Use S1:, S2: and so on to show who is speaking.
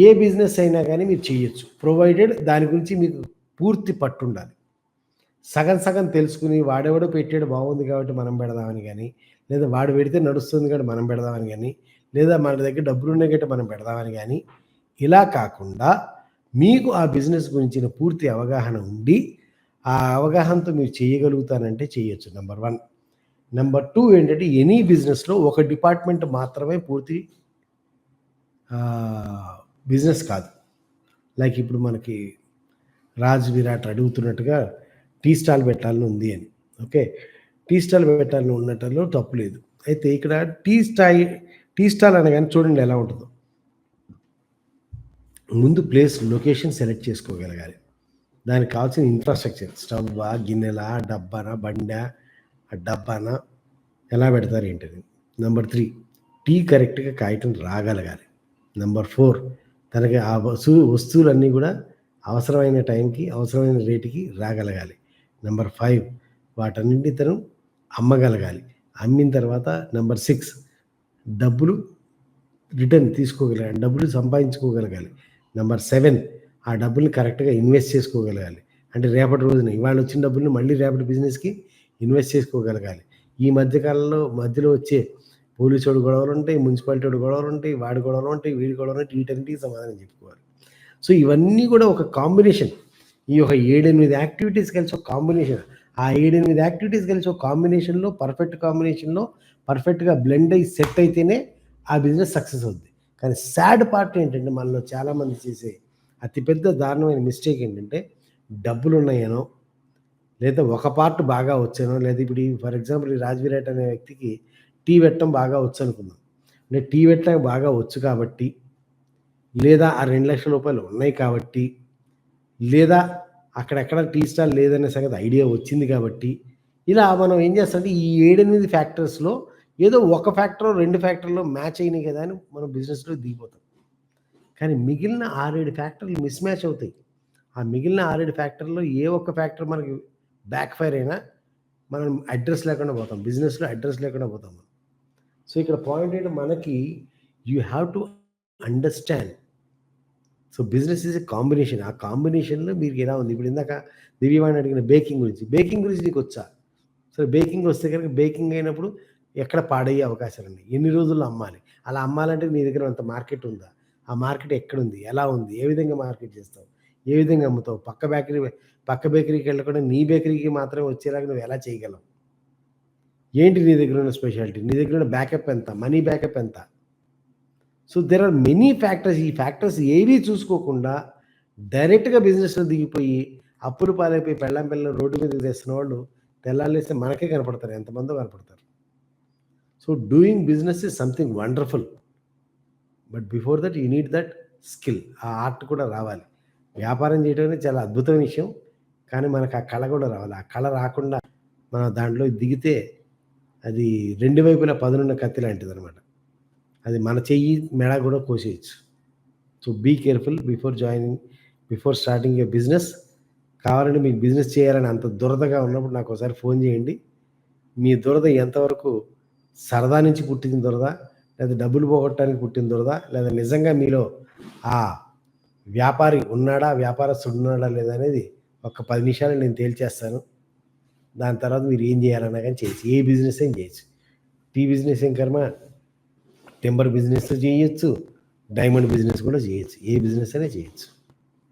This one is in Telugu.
S1: ఏ బిజినెస్ అయినా కానీ మీరు చేయొచ్చు. ప్రొవైడెడ్ దాని గురించి మీకు పూర్తి పట్టు ఉండాలి సగం సగం తెలుసుకుని వాడెవడో పెట్టాడు బాగుంది కాబట్టి మనం పెడదామని కానీ లేదా వాడు పెడితే నడుస్తుంది కాబట్టి మనం పెడదామని కానీ లేదా మన దగ్గర డబ్బులు ఉన్నాయి కాబట్టి మనం పెడదామని కానీ ఇలా కాకుండా మీకు ఆ బిజినెస్ గురించిన పూర్తి అవగాహన ఉండి ఆ అవగాహనతో మీరు చేయగలుగుతానంటే చేయొచ్చు నెంబర్ వన్ నెంబర్ టూ ఏంటంటే ఎనీ బిజినెస్లో ఒక డిపార్ట్మెంట్ మాత్రమే పూర్తి బిజినెస్ కాదు. లైక్ ఇప్పుడు మనకి రాజ్ విరాట్ అడుగుతున్నట్టుగా టీ స్టాల్ పెట్టాలని ఉంది అని. ఓకే? టీ స్టాల్ పెట్టాలని ఉన్నట్లో తప్పు లేదు. అయితే ఇక్కడ టీ స్టాయి టీ స్టాల్ అనగానే చూడండి ఎలా ఉంటుందో. ముందు ప్లేస్ లొకేషన్ సెలెక్ట్ చేసుకోగలగాలి. దానికి కావాల్సిన ఇన్ఫ్రాస్ట్రక్చర్ స్టవ్వా గిన్నెలా డబ్బానా బండా ఆ డబ్బానా ఎలా పెడతారు ఏంటని. నెంబర్ త్రీ టీ కరెక్ట్గా కాయటం రాగలగాలి. నెంబర్ ఫోర్ తనకి ఆ వస్తువు వస్తువులన్నీ కూడా అవసరమైన టైంకి అవసరమైన రేటుకి రాగలగాలి. నెంబర్ ఫైవ్ వాటన్నింటి తను అమ్మగలగాలి. అమ్మిన తర్వాత నెంబర్ సిక్స్ డబ్బులు రిటర్న్ తీసుకోగలగాలి. డబ్బులు సంపాదించుకోగలగాలి. నెంబర్ సెవెన్ ఆ డబ్బుల్ని కరెక్ట్గా ఇన్వెస్ట్ చేసుకోగలగాలి. అంటే రేపటి రోజున ఇవాళ వచ్చిన డబ్బుల్ని మళ్ళీ రేపటి బిజినెస్కి ఇన్వెస్ట్ చేసుకోగలగాలి. ఈ మధ్యకాలంలో మధ్యలో వచ్చే పోలీసు వాడు గొడవలు ఉంటాయి మున్సిపాలిటీ వాడు గొడవలు ఉంటాయి వాడి గొడవలు ఉంటాయి వీడి గొడవలు ఉంటాయి వీటన్నిటికీ సమాధానం చెప్పుకోవాలి. సో ఇవన్నీ కూడా ఒక కాంబినేషన్. ఈ ఒక ఏడెనిమిది యాక్టివిటీస్ కలిసి ఒక కాంబినేషన్. ఆ ఏడెనిమిది యాక్టివిటీస్ కలిసి ఒక కాంబినేషన్లో పర్ఫెక్ట్ కాంబినేషన్లో పర్ఫెక్ట్గా బ్లెండ్ అయ్యి సెట్ అయితేనే ఆ బిజినెస్ సక్సెస్ అవుద్ది. కానీ సాడ్ పార్ట్ ఏంటంటే మనలో చాలామంది చేసే అతిపెద్ద దారుణమైన మిస్టేక్ ఏంటంటే డబ్బులు ఉన్నాయనో లేదా ఒక పార్ట్ బాగా వచ్చానో లేదా ఇప్పుడు ఫర్ ఎగ్జాంపుల్ ఈ రాజ్వీరేట్ అనే వ్యక్తికి టీ పెట్టడం బాగా వచ్చు అనుకుందాం అంటే టీ పెట్టడం బాగా వచ్చు కాబట్టి లేదా ఆ రెండు లక్షల రూపాయలు ఉన్నాయి కాబట్టి లేదా అక్కడెక్కడ టీ స్టాల్ లేదనే సంగతి ఐడియా వచ్చింది కాబట్టి ఇలా మనం ఏం చేస్తామంటే ఈ ఏడెనిమిది ఫ్యాక్టర్స్లో ఏదో ఒక ఫ్యాక్టర్ రెండు ఫ్యాక్టర్లో మ్యాచ్ అయినాయి కదా అని మనం బిజినెస్లో దిగిపోతాం. కానీ మిగిలిన ఆరేడు ఫ్యాక్టర్లు మిస్ మ్యాచ్ అవుతాయి. ఆ మిగిలిన ఆరేడు ఫ్యాక్టర్లో ఏ ఒక్క ఫ్యాక్టర్ మనకి బ్యాక్ ఫైర్ అయినా మనం అడ్రస్ లేకుండా పోతాం. బిజినెస్లో అడ్రస్ లేకుండా పోతాం మనం. సో ఇక్కడ పాయింట్ ఏంటంటే మనకి you have to understand so business is a combination ఆ కాంబినేషన్లో మీకు ఎలా ఉంది? ఇప్పుడు ఇందాక దివ్యవాణి అడిగిన బేకింగ్ గురించి. బేకింగ్ గురించి నీకు వచ్చా? సరే బేకింగ్ వస్తే కనుక బేకింగ్ అయినప్పుడు ఎక్కడ పాడయ్యే అవకాశాలు ఉన్నాయి? ఎన్ని రోజుల్లో అమ్మాలి? అలా అమ్మాలంటే నీ దగ్గర అంత మార్కెట్ ఉందా? ఆ మార్కెట్ ఎక్కడుంది? ఎలా ఉంది? ఏ విధంగా మార్కెట్ చేస్తావు? ఏ విధంగా అమ్ముతావు? పక్క బేకరీ పక్క బేకరీకి వెళ్ళకుండా నీ బేకరీకి మాత్రమే వచ్చేలాగా నువ్వు ఎలా చేయగలవు? ఏంటి నీ దగ్గర ఉన్న స్పెషాలిటీ నీ దగ్గర ఉన్న బ్యాకప్ ఎంత? మనీ బ్యాకప్ ఎంత? So there are many factors ఈ ఫ్యాక్టర్స్ ఏవీ చూసుకోకుండా డైరెక్ట్గా బిజినెస్లో దిగిపోయి అప్పులు పాలైపోయి పెళ్ళం పిల్లలు రోడ్డు మీద తెస్తున్న వాళ్ళు తెల్లాలేస్తే మనకే కనపడతారు. ఎంతమందో కనపడతారు. So doing business is something wonderful but before that you need that skill ఆ ఆర్ట్ కూడా రావాలి. వ్యాపారం చేయడం అనేది చాలా అద్భుతమైన విషయం. కానీ మనకు ఆ కళ కూడా రావాలి. ఆ కళ రాకుండా మనం దాంట్లో దిగితే అది రెండు వైపులా పదునున్న కత్తి లాంటిది అనమాట అది మన చెయ్యి మెడ కూడా కోసేయచ్చు. So be careful before joining before starting a business కావాలంటే మీకు బిజినెస్ చేయాలని అంత దురదగా ఉన్నప్పుడు నాకు ఒకసారి ఫోన్ చేయండి. మీ దురద ఎంతవరకు సరదా నుంచి పుట్టిన దురద లేదా డబ్బులు పోగొట్టడానికి పుట్టిన దురద లేదా నిజంగా మీలో ఆ వ్యాపారి ఉన్నాడా వ్యాపారస్తుడు ఉన్నాడా లేదా అనేది ఒక పది నిమిషాలు నేను తేల్చేస్తాను. దాని తర్వాత మీరు ఏం చేయాలన్నా కానీ చేయొచ్చు. ఏ బిజినెస్ అయినా చేయొచ్చు. టీ బిజినెస్ ఏం కర్మ? టెంబర్ బిజినెస్ చేయొచ్చు. డైమండ్ బిజినెస్ కూడా చేయొచ్చు. ఏ బిజినెస్ అయినా చేయొచ్చు.